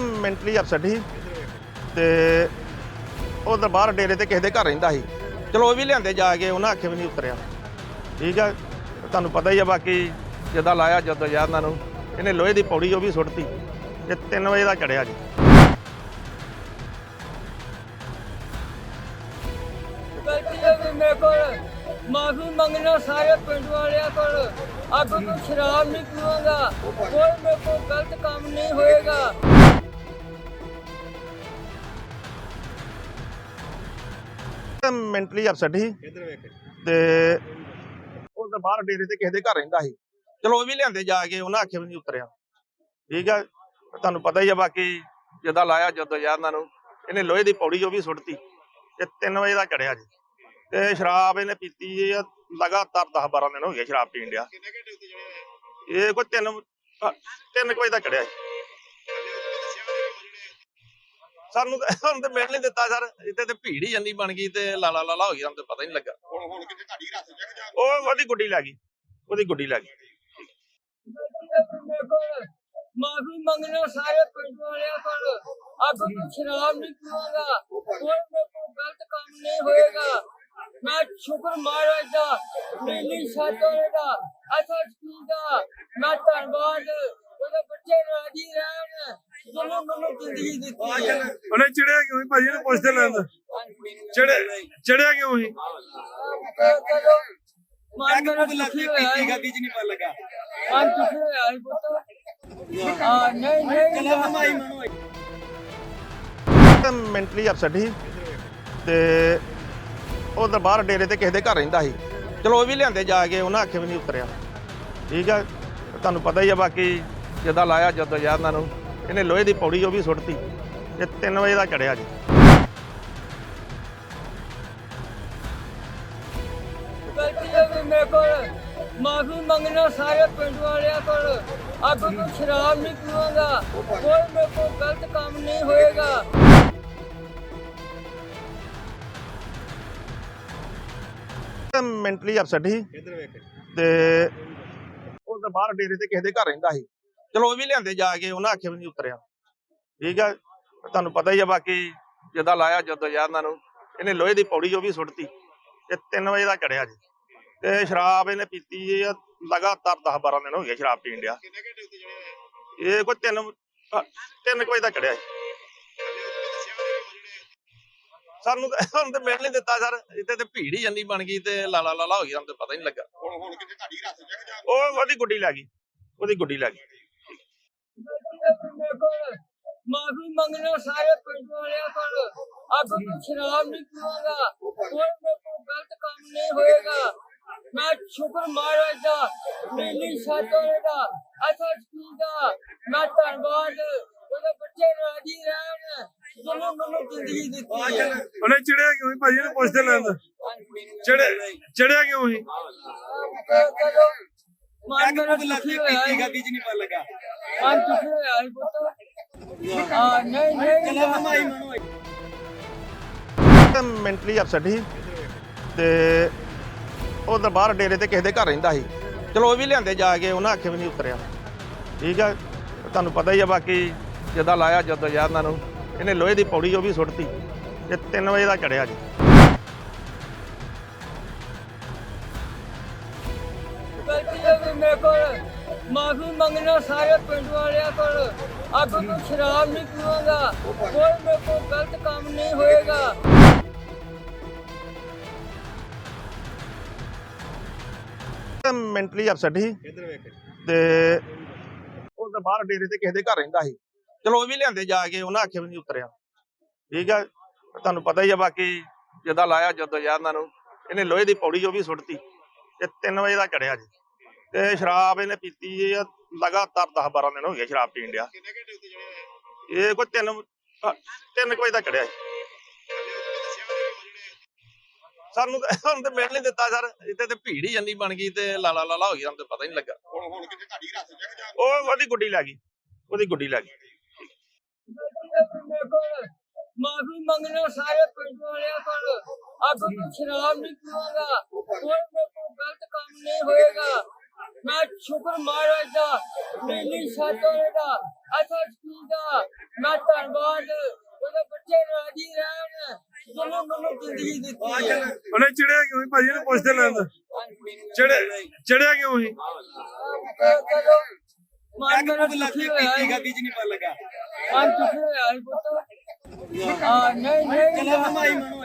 Mentally upset ਸੀ ਤੇ ਉਹ ਬਾਹਰ ਡੇਰੇ ਤੇ ਕਿਸੇ ਦੇ ਘਰ ਰਹਿੰਦਾ ਸੀ। ਚਲੋ ਉਹ ਵੀ ਲਿਆਂਦੇ ਜਾ ਕੇ, ਉਹਨਾਂ ਆਖੇ ਵੀ ਨਹੀਂ ਉਤਰਿਆ। ਠੀਕ ਆ, ਤੁਹਾਨੂੰ ਪਤਾ ਹੀ ਆ ਬਾਕੀ ਜਿੱਦਾਂ ਲਾਇਆ ਜਦੋਂ ਯਾਰ ਇਹਨਾਂ ਨੂੰ, ਇਹਨੇ ਲੋਹੇ ਦੀ ਪੌੜੀ ਉਹ ਵੀ ਸੁੱਟਤੀ ਇਹ 3 ਵਜੇ ਦਾ ਚੜਿਆ ਜੀ। ਗਲਤੀ ਹੋ ਗਈ ਮੇਰੇ ਕੋਲ? ਮਾਫੀ ਮੰਗਣਾ ਸਾਰੇ ਪਿੰਡ ਵਾਲਿਆਂ ਕੋਲ। ਅੱਗੋਂ ਤੋਂ ਸ਼ਰਾਬ ਨਹੀਂ ਪੀਵਾਂਗਾ। ਕੋਈ ਮੇਰੇ ਕੋਲ ਗਲਤ ਮੈਂਟਲੀ ਅਪਸੈਟ ਸੀ। ਤੇ ਉਹ ਤਾਂ ਬਾਹਰ ਡੇਰੇ ਤੇ ਕਿਸੇ ਦੇ ਘਰ ਰਹਿੰਦਾ ਸੀ। ਚਲੋ ਉਹ ਵੀ ਲਿਆਂਦੇ ਜਾ ਕੇ, ਉਹਨਾਂ ਆਖੇ ਵੀ ਨਹੀਂ ਉਤਰਿਆ। ਠੀਕ ਆ, ਤੁਹਾਨੂੰ ਪਤਾ ਹੀ ਆ ਬਾਕੀ ਜਿੱਦਾਂ ਲਾਇਆ ਜਦੋਂ ਯਾਰ ਨੂੰ, ਇਹਨੇ ਲੋਹੇ ਦੀ ਪੌੜੀ ਉਹ ਵੀ ਸੁੱਟਤੀ। ਤੇ 3 ਵਜੇ ਦਾ ਚੜਿਆ ਜੀ। ਤੇ ਸ਼ਰਾਬ ਇਹਨੇ ਪੀਤੀ ਹੈ ਲਗਾਤਾਰ 10 12 ਦਿਨ ਹੋ ਗਏ ਸ਼ਰਾਬ ਪੀਣ ਡਿਆ। ਇਹ ਕੋਈ 3 3 ਵਜੇ ਦਾ ਚੜਿਆ ਸਾਨੂੰ ਤਾਂ ਸਾਨੂੰ ਤਾਂ ਮਿਲ ਨਹੀਂ ਦਿੱਤਾ ਸਰ। ਇੱਥੇ ਤੇ ਭੀੜ ਹੀ ਜੰਨੀ ਬਣ ਗਈ ਤੇ ਲਾਲਾ ਲਾਲਾ ਹੋ ਗਈ ਸਾਨੂੰ ਤਾਂ ਪਤਾ ਹੀ ਨਹੀਂ ਲੱਗਾ। ਹੁਣ ਹੁਣ ਕਿਤੇ ਤੁਹਾਡੀ ਰੱਸ ਜਗ ਜਾ। ਉਹ ਉਹਦੀ ਗੁੱਡੀ ਲੱਗ ਗਈ। ਉਹਦੀ ਗੁੱਡੀ ਲੱਗ ਗਈ। ਮਾਫੀ ਮੰਗਣਾ ਸਾਰੇ ਪਿੰਡ ਵਾਲਿਆਂ ਕੋਲ ਅੱਗੋਂ ਤੋਂ ਸ਼ਰਾਬ ਨਹੀਂ ਪੀਵਾਂਗਾ। ਕੋਈ ਮੇਰੇ ਕੋਲ ਗਲਤ ਕੰਮ ਨਹੀਂ ਹੋਏਗਾ। ਮੈਂ ਸ਼ੁਕਰ ਮਹਾਰਾਜ ਦਾ। ਨੀਲੀ ਸਾਧੋਰੇ ਦਾ ਅਸਲ ਕੀ ਦਾ ਮੈਂ ਧੰਨਵਾਦ ਉਹਦੇ ਬੱਚੇ ਰਾਜੀ ਜ਼ਿੰਦਗੀ ਦਿੱਤੀ ਉਹਨੇ ਚੜਿਆ ਕਿਉਂ ਸੀ? ਭਾਜੀ ਨੂੰ ਪੁੱਛਦੇ ਲੈਂਦਾ ਚੜਿਆ ਚੜਿਆ ਕਿਉਂ ਸੀ? ਚਲੋ ਮਨ ਮੇਰਾ ਦੁਖੀ ਹੋਇਆ ਹੈ। ਬੀਜ ਨਹੀਂ ਪਾ ਲੱਗਾ। ਮਨ ਦੁਖੀ ਹੋਇਆ ਹੈ ਪੁੱਤ। ਹਾਂ ਨਹੀਂ ਨਹੀਂ। ਚਲੋ ਮਾਈ ਮਨੋ ਮੈਂਟਲੀ ਅਪਸੈਟ ਸੀ ਤੇ ਉਹ ਤਾਂ ਬਾਹਰ ਡੇਰੇ ਤੇ ਕਿਸੇ ਦੇ ਘਰ ਰਹਿੰਦਾ ਸੀ। ਚਲੋ ਉਹ ਵੀ ਲਿਆਂਦੇ ਜਾ ਕੇ ਉਹਨਾਂ ਆਖੇ ਵੀ ਨਹੀਂ ਉਤਰਿਆ। ਠੀਕ ਆ ਤੁਹਾਨੂੰ ਪਤਾ ਹੀ ਆ ਬਾਕੀ ਜਿੱਦਾਂ ਲਾਇਆ ਜਦੋਂ ਯਾਰ ਇਹਨਾਂ ਨੂੰ ਇਹਨੇ ਲੋਹੇ ਦੀ ਪੌੜੀ ਉਹ ਵੀ ਸੁੱਟਤੀ। ਇਹ 3 ਵਜੇ ਦਾ ਚੜਿਆ ਜੀ। ਗਲਤੀ ਹੋ ਗਈ ਮੇਰੇ ਕੋਲ। ਮਾਫੀ ਮੰਗਣਾ ਸਾਰੇ ਪਿੰਡ ਵਾਲਿਆਂ ਕੋਲ। ਅੱਗੋਂ ਤੋਂ ਸ਼ਰਾਬ ਨਹੀਂ ਪੀਵਾਂਗਾ। ਕੋਈ ਮੇਰੇ ਕੋਲ ਗਲਤ ਕੰਮ ਨਹੀਂ ਹੋਏਗਾ। ਮੈਂਟਲੀ ਅਪਸੈਟ ਸੀ। ਤੇ ਉਹ ਤਾਂ ਬਾਹਰ ਡੇਰੇ ਤੇ ਕਿਸੇ ਦੇ ਘਰ ਰਹਿੰਦਾ ਸੀ। ਚਲੋ ਉਹ ਵੀ ਲਿਆਂਦੇ ਜਾ ਕੇ ਉਹਨਾਂ ਆਖੇ ਵੀ ਨਹੀਂ ਉਤਰਿਆ। ਠੀਕ ਆ ਤੁਹਾਨੂੰ ਪਤਾ ਹੀ ਆ ਬਾਕੀ ਜਿੱਦਾਂ ਲਾਇਆ ਜਦੋਂ ਯਾਰ ਇਹਨਾਂ ਨੂੰ ਇਹਨੇ ਲੋਹੇ ਦੀ ਪੌੜੀ ਉਹ ਵੀ ਸੁੱਟਤੀ ਇਹ 3 ਵਜੇ ਦਾ ਚੜਿਆ ਜੀ। ਤੇ ਸ਼ਰਾਬ ਇਹਨੇ ਪੀਤੀ ਹੈ ਲਗਾਤਾਰ 10 12 ਦਿਨ ਹੋ ਗਏ ਸ਼ਰਾਬ ਪੀਣ ਡਿਆ। ਇਹ? ਕੋਈ 3 3 ਵਜੇ ਦਾ ਚੜਿਆ ਜੀ। ਸਾਨੂੰ ਤਾਂ ਸਾਨੂੰ ਤਾਂ ਮਿਲ ਨਹੀਂ ਦਿੱਤਾ ਸਰ ਇੱਥੇ ਤੇ ਭੀੜ ਹੀ ਜੰਨੀ ਬਣ ਗਈ ਤੇ ਲਾਲਾ ਲਾਲਾ ਹੋ ਗਈ ਸਾਨੂੰ ਤਾਂ ਪਤਾ ਹੀ ਨਹੀਂ ਲੱਗਾ। ਹੁਣ ਹੁਣ ਕਿਤੇ ਤੁਹਾਡੀ ਰੱਸ ਜਗ ਜਾ ਉਹ ਉਹਦੀ ਗੁੱਡੀ ਲੱਗ ਗਈ ਉਹਦੀ ਗੁੱਡੀ ਲੱਗ ਗਈ। ਮੇਰੇ ਕੋਲ। ਮਾਫੀ ਮੰਗਣਾ ਸਾਰੇ ਪਿੰਡ ਵਾਲਿਆਂ ਕੋਲ। ਅੱਗੋਂ ਤੋਂ ਸ਼ਰਾਬ ਨਹੀਂ ਪੀਵਾਂਗਾ। ਕੋਈ ਮੇਰੇ ਕੋਲ ਗਲਤ ਕੰਮ ਨਹੀਂ ਹੋਏਗਾ। ਮੈਂ ਸ਼ੁਕਰ ਮਹਾਰਾਜ ਦਾ ਨੀਲੀ ਸਾਧੋਰੇ ਦਾ ਅਸਲ ਕੀ ਦਾ। ਮੈਂ ਧੰਨਵਾਦ। ਉਹਦੇ ਬੱਚੇ ਰਾਜੀ ਰਹਿਣ। ਜਿਹਨੇ ਮੈਨੂੰ ਜ਼ਿੰਦਗੀ ਦਿੱਤੀ ਹੈ। ਉਹਨੇ ਚੜਿਆ ਕਿਉਂ ਸੀ? ਭਾਜੀ ਨੂੰ ਪੁੱਛਦੇ ਲੈਂਦਾ ਚੜਿਆ ਚੜਿਆ ਕਿਉਂ ਸੀ? ਮਨ ਮੇਰਾ ਦੁਖੀ ਹੋਇਆ ਹੈ ਬੀਜ ਨਹੀਂ ਪਾ ਲੱਗਾ। ਮਨ ਦੁਖੀ ਹੋਇਆ ਹੈ ਪੁੱਤ। ਹਾਂ। ਨਹੀਂ ਨਹੀਂ ਚਲੋ ਮਾਈ ਮਨੋ ਮੈਂਟਲੀ ਅਪਸੈਟ ਸੀ ਤੇ ਉਹ ਤਾਂ ਬਾਹਰ ਡੇਰੇ ਤੇ ਕਿਸੇ ਦੇ ਘਰ ਰਹਿੰਦਾ ਸੀ। ਚਲੋ ਉਹ ਵੀ ਲਿਆਂਦੇ ਜਾ ਕੇ ਉਹਨਾਂ ਆਖੇ ਵੀ ਨਹੀਂ ਉਤਰਿਆ। ਠੀਕ ਆ ਤੁਹਾਨੂੰ ਪਤਾ ਹੀ ਆ ਬਾਕੀ ਜਿੱਦਾਂ ਲਾਇਆ ਜਦੋਂ ਯਾਰ ਇਹਨਾਂ ਨੂੰ। ਇਹਨੇ ਲੋਹੇ ਦੀ ਪੌੜੀ ਉਹ ਵੀ ਸੁੱਟਤੀ ਇਹ 3 ਵਜੇ ਦਾ ਚੜਿਆ ਜੀ। ਮੇਰੇ ਕੋਲ ਮਾਫੀ ਮੰਗਣਾ ਸਾਰੇ ਪਿੰਡ ਵਾਲਿਆਂ ਕੋਲ। ਅੱਗੋਂ ਤੋਂ ਸ਼ਰਾਬ ਨਹੀਂ ਪੀਵਾਂਗਾ। ਕੋਈ ਮੇਰੇ ਕੋਲ ਗਲਤ ਕੰਮ ਨਹੀਂ ਹੋਏਗਾ। ਮੈਂਟਲੀ ਅਪਸੈਟ ਸੀ। ਤੇ ਉਹ ਤਾਂ ਬਾਹਰ ਡੇਰੇ ਤੇ ਕਿਸੇ ਦੇ ਘਰ ਰਹਿੰਦਾ ਸੀ। ਚਲੋ ਉਹ ਵੀ ਲਿਆਂਦੇ ਜਾ ਕੇ ਉਹਨਾਂ ਆਖੇ ਵੀ ਨਹੀਂ ਉਤਰਿਆ। ਠੀਕ ਆ ਤੁਹਾਨੂੰ ਪਤਾ ਹੀ ਆ ਬਾਕੀ ਜਿੱਦਾਂ ਲਾਇਆ ਜਦੋਂ ਯਾਰ ਇਹਨਾਂ ਨੂੰ ਇਹਨੇ ਲੋਹੇ ਦੀ ਪੌੜੀ ਉਹ ਵੀ ਸੁੱਟਤੀ। ਇਹ 3 ਵਜੇ ਦਾ ਚੜਿਆ ਜੀ। ਤੇ ਸ਼ਰਾਬ ਇਹਨੇ ਪੀਤੀ ਹੈ ਲਗਾਤਾਰ 10 12 ਦਿਨ ਹੋ ਗਏ ਸ਼ਰਾਬ ਪੀਣ ਡਿਆ। ਕਿੰਨੇ ਘੰਟੇ ਉੱਤੇ ਹੋਏ ਇਹ? ਕੋਈ 3 3 ਵਜੇ ਦਾ ਚੜਿਆ ਸਾਨੂੰ ਤਾਂ ਸਾਨੂੰ ਤਾਂ ਮਿਲ ਨਹੀਂ ਦਿੱਤਾ ਸਰ। ਇੱਥੇ ਤੇ ਭੀੜ ਹੀ ਜੰਨੀ ਬਣ ਗਈ ਤੇ ਲਾਲਾ ਲਾਲਾ ਹੋ ਗਈ ਸਾਨੂੰ ਤਾਂ ਪਤਾ ਹੀ ਨਹੀਂ ਲੱਗਾ। ਹੁਣ ਹੁਣ ਕਿਤੇ ਤੁਹਾਡੀ ਰੱਸ ਜਗ ਜਾ ਉਹ ਉਹਦੀ ਗੁੱਡੀ ਲੱਗ ਗਈ। ਉਹਦੀ ਗੁੱਡੀ ਲੱਗ ਗਈ। ਮਾਫੀ ਮੰਗਣਾ ਸਾਰੇ ਪਿੰਡ ਵਾਲਿਆਂ ਕੋਲ। ਅੱਗੋਂ ਤੋਂ ਸ਼ਰਾਬ ਨਹੀਂ ਪੀਵਾਂਗਾ। ਕੋਈ ਮੇਰੇ ਕੋਲ ਗਲਤ ਕੰਮ ਨਹੀਂ ਹੋਏਗਾ। ਮੈਂ ਸ਼ੁਕਰ ਮਹਾਰਾਜ ਦਾ ਨੀਲੀ ਸਾਤੋਂ ਦਾ ਅਸਾ ਦਾ ਮੈਂ ਧੰਨਵਾਦ ਉਹਦੇ ਬੱਚੇ ਰਾਜੀ ਰਹਿਣ ਜਿਹਨੇ ਮੈਨੂੰ ਜ਼ਿੰਦਗੀ ਦਿੱਤੀ ਹੈ ਉਹਨੇ ਚੜਿਆ ਕਿਉਂ ਸੀ ਭਾਜੀ ਨੂੰ ਪੁੱਛਦੇ ਲੈਂਦਾ ਚੜਿਆ ਚੜਿਆ ਕਿਉਂ ਸੀ ਚਲੋ ਮਨ ਮੇਰਾ ਲੱਗੀ ਦੁਖੀ ਹੋਇਆ ਕੀ ਹੈ ਗੱਡੀ ਚ ਨਹੀਂ ਪਤਾ ਲੱਗਾ ਮਨ ਦੁਖੀ ਹੋਇਆ ਹੈ ਪੁੱਤ ਹਾਂ ਨਹੀਂ ਨਹੀਂ ਚਲੋ ਮਾਈ ਮਨੋ